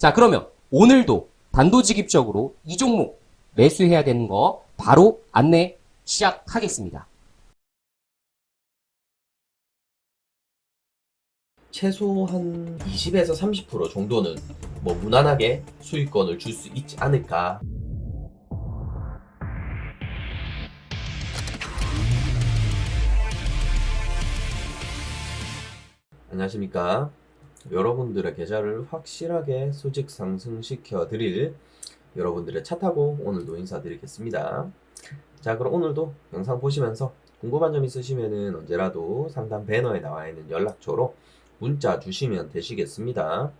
자 그러면 오늘도 단도직입적으로 이 종목 매수해야 되는 거 바로 안내 시작하겠습니다. 최소 한 20에서 30% 정도는 뭐 무난하게 수익권을 줄 수 있지 않을까. 안녕하십니까. 여러분들의 계좌를 확실하게 수직 상승시켜 드릴 여러분들의 차 타고 오늘도 인사드리겠습니다. 자, 그럼 오늘도 영상 보시면서 궁금한 점 있으시면은 언제라도 상단 배너에 나와 있는 연락처로 문자 주시면 되시겠습니다.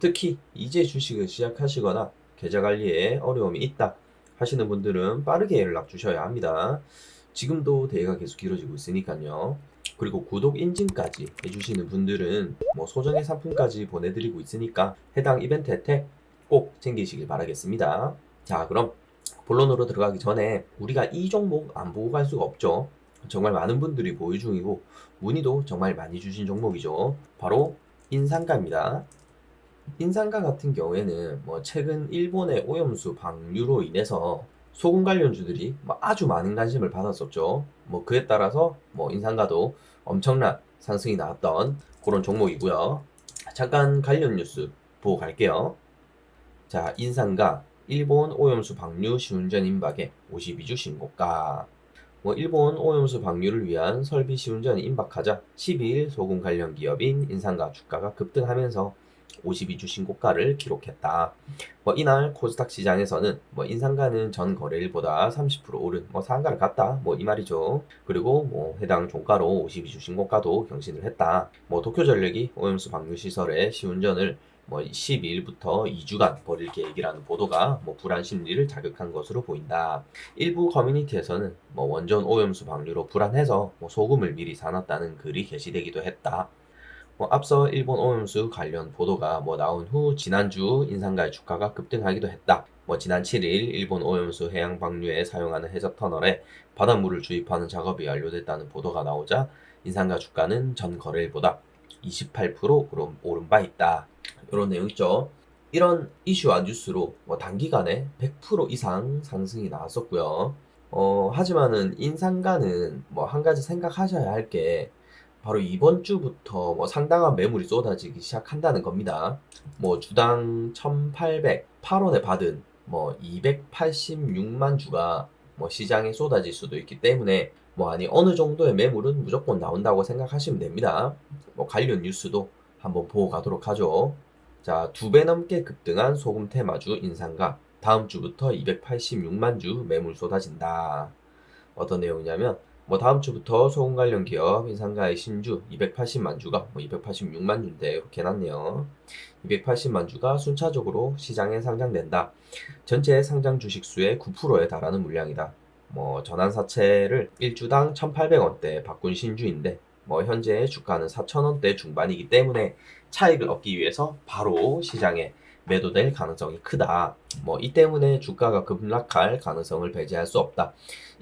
특히 이제 주식을 시작하시거나 계좌 관리에 어려움이 있다 하시는 분들은 빠르게 연락 주셔야 합니다. 지금도 대회가 계속 길어지고 있으니까요. 그리고 구독 인증까지 해주시는 분들은 뭐 소정의 상품까지 보내드리고 있으니까 해당 이벤트 혜택 꼭 챙기시길 바라겠습니다. 자, 그럼 본론으로 들어가기 전에 우리가 이 종목 안 보고 갈 수가 없죠. 정말 많은 분들이 보유 중이고 문의도 정말 많이 주신 종목이죠. 바로 인상가입니다. 인상가 같은 경우에는 뭐 최근 일본의 오염수 방류로 인해서 소금 관련주들이 뭐 아주 많은 관심을 받았었죠. 뭐 그에 따라서 뭐 인상가도 엄청난 상승이 나왔던 그런 종목이고요. 잠깐 관련 뉴스 보고 갈게요. 자, 인상가 일본 오염수 방류 시운전 임박에 52주 신고가. 뭐 일본 오염수 방류를 위한 설비 시운전이 임박하자 12일 소금 관련 기업인 인상가 주가가 급등하면서 52주 신고가를 기록했다. 뭐 이날 코스닥 시장에서는 뭐 인상가는 전 거래일보다 30% 오른 뭐 상한가를 갔다 뭐 이 말이죠. 그리고 뭐 해당 종가로 52주 신고가도 경신을 했다. 뭐 도쿄전력이 오염수 방류 시설의 시운전을 뭐 12일부터 2주간 벌일 계획이라는 보도가 뭐 불안 심리를 자극한 것으로 보인다. 일부 커뮤니티에서는 뭐 원전 오염수 방류로 불안해서 뭐 소금을 미리 사놨다는 글이 게시되기도 했다. 뭐 앞서 일본 오염수 관련 보도가 뭐 나온 후 지난주 인상가의 주가가 급등하기도 했다. 뭐 지난 7일 일본 오염수 해양 방류에 사용하는 해적 터널에 바닷물을 주입하는 작업이 완료됐다는 보도가 나오자 인상가 주가는 전 거래일보다 28% 오른, 바 있다. 이런 내용 있죠. 이런 이슈와 뉴스로 뭐 단기간에 100% 이상 상승이 나왔었고요. 어, 하지만은 인상가는 뭐 한 가지 생각하셔야 할게 바로 이번 주부터 뭐 상당한 매물이 쏟아지기 시작한다는 겁니다. 뭐 주당 1,808원에 받은 뭐 286만 주가 뭐 시장에 쏟아질 수도 있기 때문에 뭐 아니 어느 정도의 매물은 무조건 나온다고 생각하시면 됩니다. 뭐 관련 뉴스도 한번 보고 가도록 하죠. 자, 두 배 넘게 급등한 소금 테마주 인상가 다음 주부터 286만 주 매물 쏟아진다. 어떤 내용이냐면 뭐 다음 주부터 소금 관련 기업 인상가의 신주 280만 주가 뭐 286만 주인데 이렇게 해놨네요. 280만 주가 순차적으로 시장에 상장된다. 전체 상장 주식 수의 9%에 달하는 물량이다. 뭐 전환 사채를 1주당 1,800원대 바꾼 신주인데 뭐 현재 주가는 4,000원대 중반이기 때문에 차익을 얻기 위해서 바로 시장에 매도될 가능성이 크다. 뭐 이 때문에 주가가 급락할 가능성을 배제할 수 없다.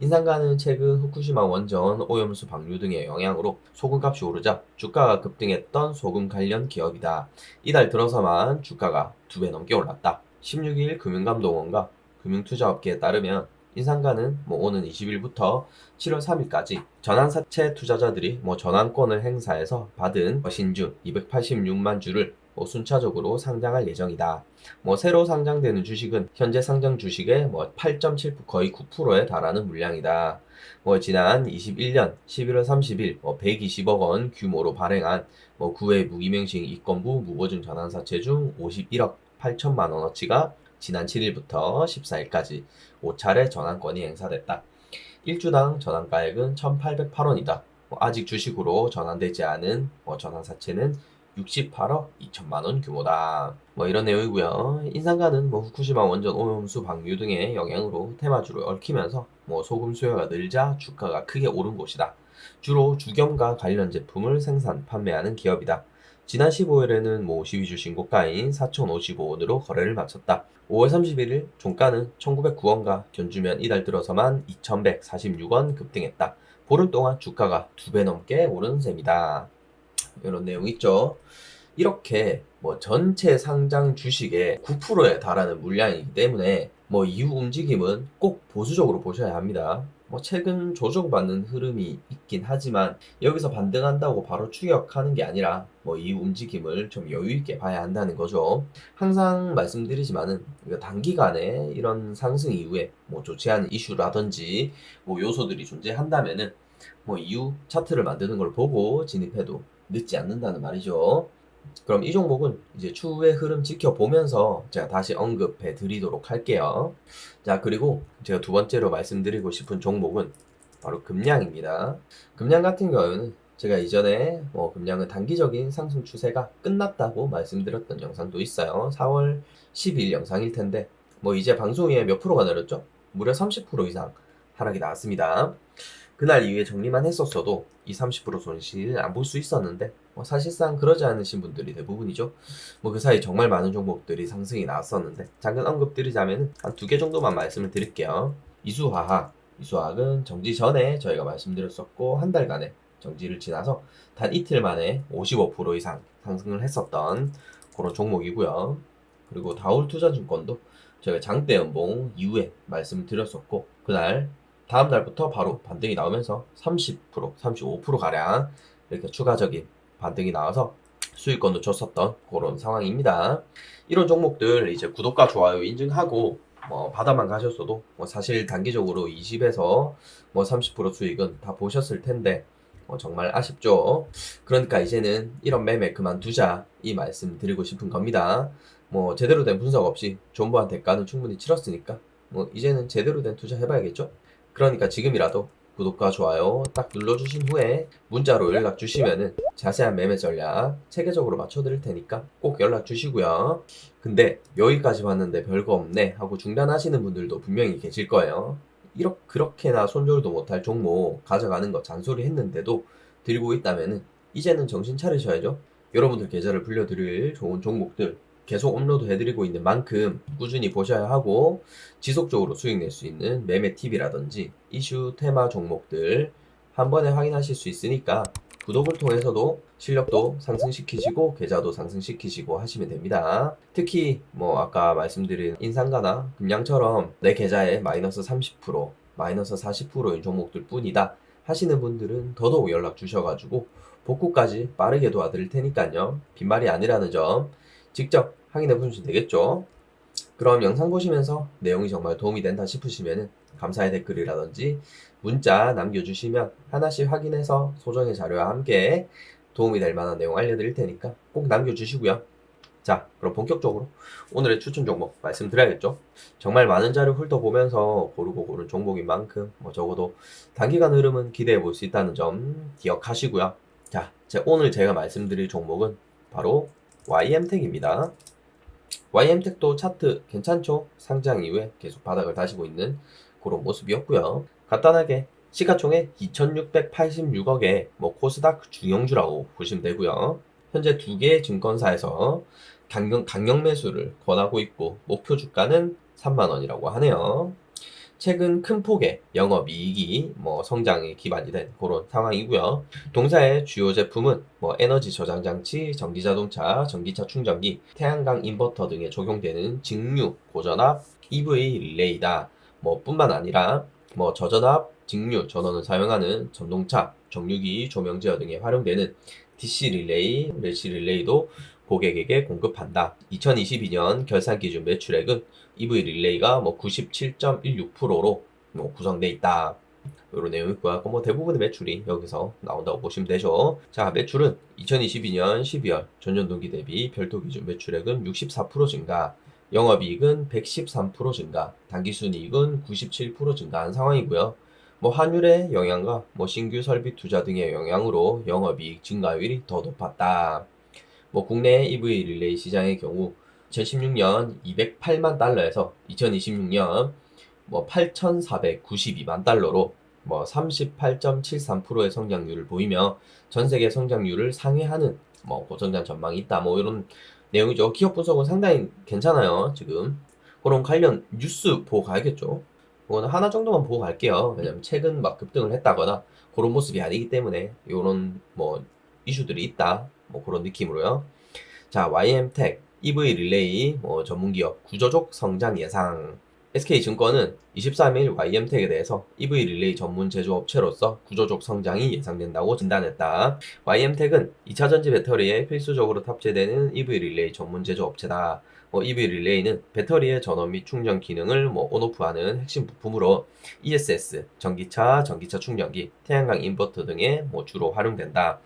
인상가는 최근 후쿠시마 원전 오염수 방류 등의 영향으로 소금값이 오르자 주가가 급등했던 소금 관련 기업이다. 이달 들어서만 주가가 두 배 넘게 올랐다. 16일 금융감독원과 금융투자업계에 따르면 인상가는 뭐 오는 20일부터 7월 3일까지 전환사채 투자자들이 뭐 전환권을 행사해서 받은 신주 286만 주를 뭐 순차적으로 상장할 예정이다. 뭐 새로 상장되는 주식은 현재 상장 주식의 뭐 8.7% 거의 9%에 달하는 물량이다. 뭐 지난 21년 11월 30일 뭐 120억 원 규모로 발행한 뭐 9회 무기명식 이건부 무보증 전환사채 중 51억 8천만 원어치가 지난 7일부터 14일까지 5차례 전환권이 행사됐다. 1주당 전환가액은 1,808원이다. 아직 주식으로 전환되지 않은 뭐 전환사채는 68억 2천만 원 규모다. 뭐 이런 내용이고요. 인상가는 뭐 후쿠시마 원전 오염수 방류 등의 영향으로 테마주를 얽히면서 뭐 소금 수요가 늘자 주가가 크게 오른 곳이다. 주로 주겸과 관련 제품을 생산 판매하는 기업이다. 지난 15일에는 뭐 52주 신고가인 4,055원으로 거래를 마쳤다. 5월 31일 종가는 1,909원과 견주면 이달 들어서만 2,146원 급등했다. 보름 동안 주가가 두 배 넘게 오른 셈이다. 이런 내용 있죠. 이렇게 뭐 전체 상장 주식의 9%에 달하는 물량이기 때문에 뭐 이후 움직임은 꼭 보수적으로 보셔야 합니다. 뭐 최근 조정받는 흐름이 있긴 하지만 여기서 반등한다고 바로 추격하는 게 아니라 뭐 이 움직임을 좀 여유 있게 봐야 한다는 거죠. 항상 말씀드리지만은 단기간에 이런 상승 이후에 뭐 않은 이슈라든지 뭐 요소들이 존재한다면은 뭐 이후 차트를 만드는 걸 보고 진입해도 늦지 않는다는 말이죠. 그럼 이 종목은 이제 추후의 흐름 지켜보면서 제가 다시 언급해 드리도록 할게요. 자, 그리고 제가 두 번째로 말씀드리고 싶은 종목은 바로 금량입니다. 금량 같은 경우는 제가 이전에 뭐 금량은 단기적인 상승 추세가 끝났다고 말씀드렸던 영상도 있어요. 4월 10일 영상일 텐데 뭐 이제 방송 후에 몇 프로가 내렸죠? 무려 30% 이상 하락이 나왔습니다. 그날 이후에 정리만 했었어도 이 30% 손실 안볼 수 있었는데 뭐 사실상 그러지 않으신 분들이 대부분이죠. 뭐 그 사이 정말 많은 종목들이 상승이 나왔었는데 잠깐 언급드리자면 한 두 개 정도만 말씀을 드릴게요. 이수화학, 이수화학은 정지 전에 저희가 말씀드렸었고 한 달간의 정지를 지나서 단 이틀 만에 55% 이상 상승을 했었던 그런 종목이고요. 그리고 다울투자증권도 저희가 장대 연봉 이후에 말씀을 드렸었고 그날 다음 날부터 바로 반등이 나오면서 30%, 35% 가량 이렇게 추가적인 반등이 나와서 수익권도 줬었던 그런 상황입니다. 이런 종목들 이제 구독과 좋아요 인증하고 뭐 바다만 가셨어도 뭐 사실 단기적으로 20에서 뭐 30% 수익은 다 보셨을 텐데 뭐 정말 아쉽죠. 그러니까 이제는 이런 매매 그만두자 이 말씀 드리고 싶은 겁니다. 뭐 제대로 된 분석 없이 존버한 대가는 충분히 치렀으니까 뭐 이제는 제대로 된 투자 해봐야겠죠. 그러니까 지금이라도 구독과 좋아요 딱 눌러주신 후에 문자로 연락 주시면은 자세한 매매 전략 체계적으로 맞춰드릴 테니까 꼭 연락 주시고요. 근데 여기까지 봤는데 별거 없네 하고 중단하시는 분들도 분명히 계실 거예요. 이렇게 그렇게나 손절도 못할 종목 가져가는 거 잔소리 했는데도 들고 있다면은 이제는 정신 차리셔야죠. 여러분들 계좌를 불려드릴 좋은 종목들 계속 업로드 해드리고 있는 만큼 꾸준히 보셔야 하고 지속적으로 수익 낼 수 있는 매매 팁이라든지 이슈 테마 종목들 한 번에 확인하실 수 있으니까 구독을 통해서도 실력도 상승시키시고 계좌도 상승시키시고 하시면 됩니다. 특히 뭐 아까 말씀드린 인상가나 금양처럼 내 계좌에 마이너스 30% 마이너스 40%인 종목들 뿐이다 하시는 분들은 더더욱 연락 주셔가지고 복구까지 빠르게 도와드릴 테니까요. 빈말이 아니라는 점 직접 확인해 보시면 되겠죠. 그럼 영상 보시면서 내용이 정말 도움이 된다 싶으시면 감사의 댓글이라든지 문자 남겨주시면 하나씩 확인해서 소정의 자료와 함께 도움이 될 만한 내용 알려드릴 테니까 꼭 남겨주시고요. 자, 그럼 본격적으로 오늘의 추천 종목 말씀드려야겠죠. 정말 많은 자료 훑어보면서 고르고 고른 종목인 만큼 뭐 적어도 단기간 흐름은 기대해 볼 수 있다는 점 기억하시고요. 자, 제 오늘 제가 말씀드릴 종목은 바로 YM텍입니다. YM텍도 차트 괜찮죠? 상장 이후에 계속 바닥을 다시고 있는 그런 모습이었고요. 간단하게 시가총액 2,686억의 뭐 코스닥 중형주라고 보시면 되고요. 현재 두 개의 증권사에서 강경, 강력 매수를 권하고 있고 목표 주가는 3만 원이라고 하네요. 최근 큰 폭의 영업이익이 뭐 성장에 기반이 된 그런 상황이고요. 동사의 주요 제품은 뭐 에너지 저장 장치, 전기 자동차, 전기차 충전기, 태양광 인버터 등에 적용되는 직류, 고전압, EV 릴레이다. 뭐 뿐만 아니라 뭐 저전압, 직류 전원을 사용하는 전동차, 정류기, 조명 제어 등에 활용되는 DC 릴레이, 래시 릴레이도 고객에게 공급한다. 2022년 결산 기준 매출액은 EV 릴레이가 뭐 97.16%로 뭐 구성돼 있다. 이런 내용이 있고요. 뭐 대부분의 매출이 여기서 나온다고 보시면 되죠. 자, 매출은 2022년 12월 전년 동기 대비 별도 기준 매출액은 64% 증가, 영업이익은 113% 증가, 당기순이익은 97% 증가한 상황이고요. 뭐 환율의 영향과 뭐 신규 설비 투자 등의 영향으로 영업이익 증가율이 더 높았다. 뭐 국내 EV 릴레이 시장의 경우 2016년 208만 달러에서 2026년 뭐 8,492만 달러로 뭐 38.73%의 성장률을 보이며 전 세계 성장률을 상회하는 뭐 고성장 전망이 있다. 뭐 이런 내용이죠. 기업 분석은 상당히 괜찮아요. 지금 그런 관련 뉴스 보고 가야겠죠. 그거는 하나 정도만 보고 갈게요. 왜냐면 최근 막 급등을 했다거나 그런 모습이 아니기 때문에 이런 뭐 이슈들이 있다. 뭐 그런 느낌으로요. 자, YM텍, EV 릴레이, 뭐 전문기업 구조적 성장 예상. SK증권은 23일 YM텍에 대해서 EV 릴레이 전문 제조업체로서 구조적 성장이 예상된다고 진단했다. YM텍은 2차 전지 배터리에 필수적으로 탑재되는 EV 릴레이 전문 제조업체다. 뭐 EV 릴레이는 배터리의 전원 및 충전 기능을 뭐 온오프하는 핵심 부품으로 ESS, 전기차, 전기차 충전기, 태양광 인버터 등에 뭐 주로 활용된다.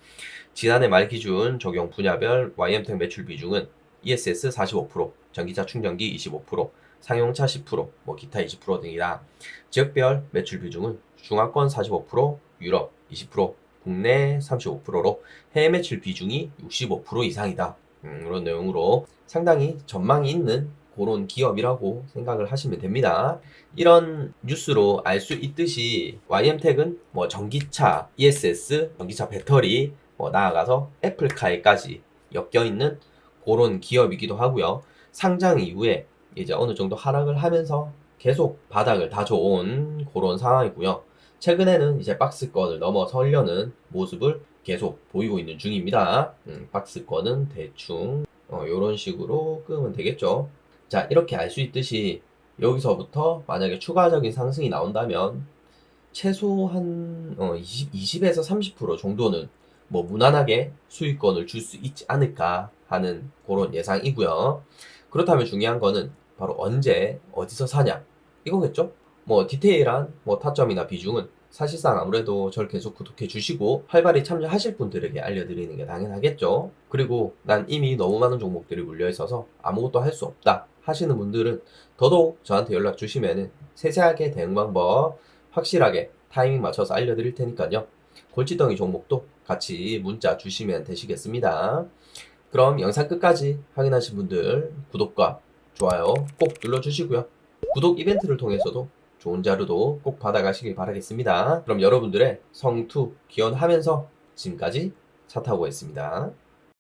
지난해 말 기준 적용 분야별 YM텍 매출 비중은 ESS 45%, 전기차 충전기 25%, 상용차 10%, 뭐 기타 20% 등이다. 지역별 매출 비중은 중화권 45%, 유럽 20%, 국내 35%로 해외 매출 비중이 65% 이상이다. 음, 이런 내용으로 상당히 전망이 있는 그런 기업이라고 생각을 하시면 됩니다. 이런 뉴스로 알 수 있듯이 YM텍은 뭐 전기차, ESS, 전기차 배터리, 어, 나아가서 애플카에까지 엮여 있는 그런 기업이기도 하고요. 상장 이후에 이제 어느 정도 하락을 하면서 계속 바닥을 다져온 그런 상황이고요. 최근에는 이제 박스권을 넘어서려는 모습을 계속 보이고 있는 중입니다. 음, 박스권은 대충 이런 식으로 끄면 되겠죠. 자, 이렇게 알 수 있듯이 여기서부터 만약에 추가적인 상승이 나온다면 최소한 어, 20, 20에서 30% 정도는 뭐 무난하게 수익권을 줄 수 있지 않을까 하는 그런 예상이고요. 그렇다면 중요한 거는 바로 언제 어디서 사냐 이거겠죠? 뭐 디테일한 뭐 타점이나 비중은 사실상 아무래도 저를 계속 구독해 주시고 활발히 참여하실 분들에게 알려드리는 게 당연하겠죠. 그리고 난 이미 너무 많은 종목들이 물려 있어서 아무것도 할 수 없다 하시는 분들은 더더욱 저한테 연락 주시면은 세세하게 대응 방법 확실하게 타이밍 맞춰서 알려드릴 테니까요. 골치덩이 종목도 같이 문자 주시면 되시겠습니다. 그럼 영상 끝까지 확인하신 분들 구독과 좋아요 꼭 눌러주시고요. 구독 이벤트를 통해서도 좋은 자료도 꼭 받아가시길 바라겠습니다. 그럼 여러분들의 성투 기원하면서 지금까지 차 타고 했습니다.